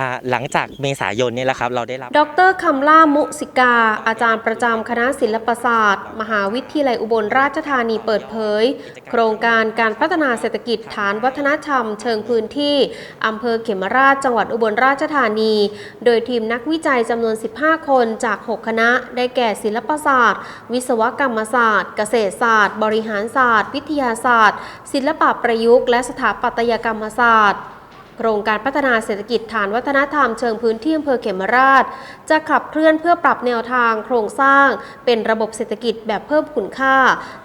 อ่าหลังจากเมษายนเนี่ยแหละครับเราได้รับ ดรคำล่ามุสิกา อาจารย์ประจำคณะศิลปศาสตร์ มหาวิทยาลัยอุบลราชธานีเปิดเผย โครงการการพัฒนาเศรษฐกิจฐานวัฒนธรรม เชิงพื้นที่อำเภอเขมราชจังหวัดอุบลราชธานี โดยทีมนักวิจัยจำนวน 15 คนจาก 6 คณะ ได้แก่ศิลปศาสตร์ วิศวกรรมศาสตร์ เกษตรศาสตร์ บริหารศาสตร์ วิทยาศาสตร์ ศิลปะประยุกต์และสถาปัตยกรรมศาสตร์ ครงการพัฒนาเศรษฐกิจฐานวัฒนธรรมเชิงพื้นที่อำเภอเขมราช จะขับเคลื่อนเพื่อปรับแนวทางโครงสร้าง เป็นระบบเศรษฐกิจแบบเพิ่มคุณค่า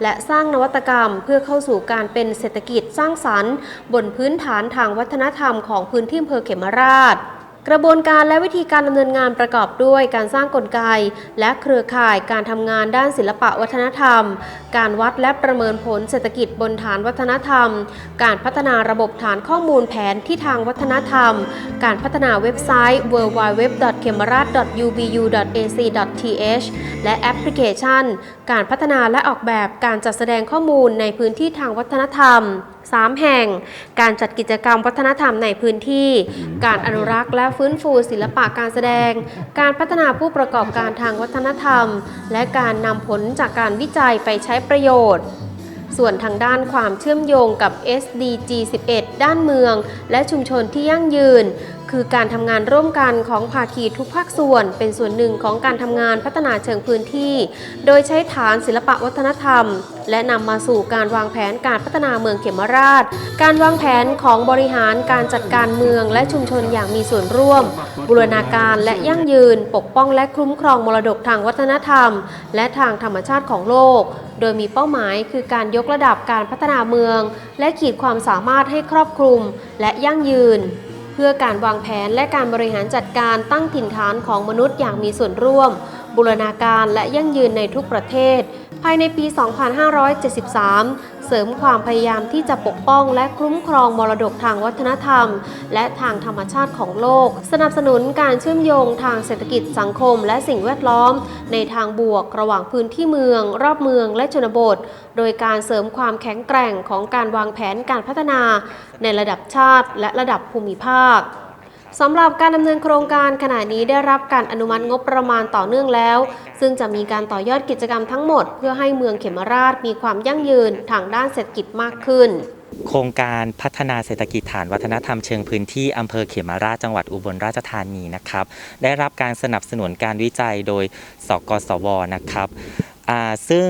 และสร้างนวัตกรรม เพื่อเข้าสู่การเป็นเศรษฐกิจสร้างสรรค์ บนพื้นฐานทางวัฒนธรรมของพื้นที่อำเภอเขมราช กระบวนการและวิธีการดำเนินงานประกอบด้วยการสร้างกลไก และเครือข่ายการทำงานด้านศิลปะวัฒนธรรม การวัดและประเมินผลเศรษฐกิจบนฐานวัฒนธรรม การพัฒนาระบบฐานข้อมูลแผนที่ทางวัฒนธรรม การพัฒนาเว็บไซต์ www.kemarat.ubu.ac.th และแอปพลิเคชัน การพัฒนาและออกแบบการจัดแสดงข้อมูลในพื้นที่ทางวัฒนธรรม 3 แห่ง การจัดกิจกรรมวัฒนธรรมในพื้นที่ การอนุรักษ์และฟื้นฟูศิลปะการแสดง การพัฒนาผู้ประกอบการทางวัฒนธรรม และการนำผลจากการวิจัยไปใช้ประโยชน์ส่วนทางด้านความเชื่อมโยงกับ SDG 11 ด้านเมือง และชุมชนที่ยั่งยืน คือการทำงานร่วมกันของภาคีทุกภาคส่วน เป็นส่วนหนึ่งของการทำงานพัฒนาเชิงพื้นที่ โดยใช้ฐานศิลปะวัฒนธรรม และนำมาสู่การวางแผนการพัฒนาเมืองเขมราช การวางแผนของบริหารการจัดการเมืองและชุมชนอย่างมีส่วนร่วม บูรณาการและยั่งยืน ปกป้องและคุ้มครองมรดกทางวัฒนธรรม และทางธรรมชาติของโลก โดยมีเป้าหมายคือการยกระดับการพัฒนาเมือง และขีดความสามารถให้ครอบคลุมและยั่งยืน พื่อการวางแผนและการบริหารจัดการตั้งถิ่นฐานของมนุษย์อย่างมีส่วนร่วม บูรณาการและยั่งยืนในทุกประเทศ ภายในปี 2573 เสริมความพยายามที่จะปกป้องและคุ้มครองมรดกทางวัฒนธรรม และทางธรรมชาติของโลก สนับสนุนการเชื่อมโยงทางเศรษฐกิจสังคมและสิ่งแวดล้อม ในทางบวกระหว่างพื้นที่เมือง รอบเมืองและชนบท โดยการเสริมความแข็งแกร่งของการวางแผนการพัฒนา ในระดับชาติและระดับภูมิภาค สำหรับการดำเนินโครงการขณะนี้ได้รับการอนุมัติงบประมาณต่อเนื่องแล้ว ซึ่งจะมีการต่อยอดกิจกรรมทั้งหมด เพื่อให้เมืองเขมราชมีความยั่งยืนทางด้านเศรษฐกิจมากขึ้น โครงการพัฒนาเศรษฐกิจฐานวัฒนธรรมเชิงพื้นที่อำเภอเขมราชจังหวัดอุบลราชธานีนะครับ ได้รับการสนับสนุนการวิจัยโดยสกสวนะครับซึ่ง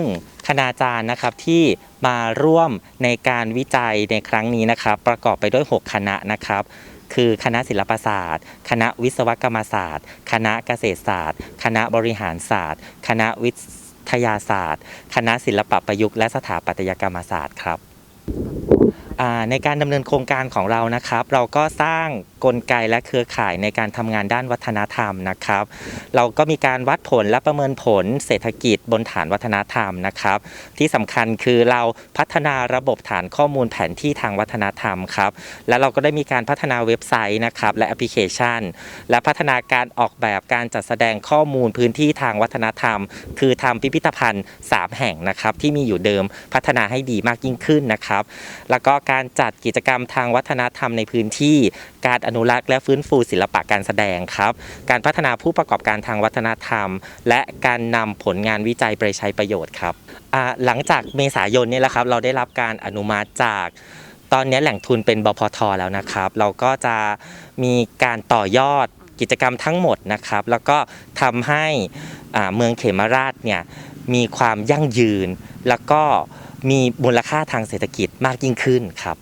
คณาจารย์นะครับที่มาร่วมในการวิจัยในครั้งนี้นะครับ ประกอบไปด้วย 6 คณะนะครับ คือคณะศิลปศาสตร์ คณะวิศวกรรมศาสตร์ คณะเกษตรศาสตร์ คณะบริหารศาสตร์ คณะวิทยาศาสตร์ คณะศิลปะประยุกต์และสถาปัตยกรรมศาสตร์ครับ ในการดำเนินโครงการของเรานะครับ เราก็สร้างกลไกและเครือข่ายในการทำงานด้านวัฒนธรรมนะครับ เราก็มีการวัดผลและประเมินผลเศรษฐกิจบนฐานวัฒนธรรมนะครับ ที่สำคัญคือเราพัฒนาระบบฐานข้อมูลแผนที่ทางวัฒนธรรมครับ และเราก็ได้มีการพัฒนาเว็บไซต์นะครับ และแอปพลิเคชัน และพัฒนาการออกแบบการจัดแสดงข้อมูลพื้นที่ทางวัฒนธรรม คือทำพิพิธภัณฑ์ 3 แห่งนะครับที่มีอยู่เดิมพัฒนาให้ดีมากยิ่งขึ้นนะครับ แล้วก็การจัดกิจกรรมทางวัฒนธรรมในพื้นที่ การอนุรักษ์และฟื้นฟูศิลปะการแสดงครับ การพัฒนาผู้ประกอบการทางวัฒนธรรม และการนำผลงานวิจัยไปใช้ประโยชน์ครับหลังจากเมษายนนี่แหละครับ เราได้รับการอนุมัติจากตอนนี้แหล่งทุนเป็นบพทแล้วนะครับ เราก็จะมีการต่อยอดกิจกรรมทั้งหมดนะครับ แล้วก็ทำให้เมืองเขมราชเนี่ยมีความยั่งยืนแล้วก็ มีมูลค่าทางเศรษฐกิจมากยิ่งขึ้นครับ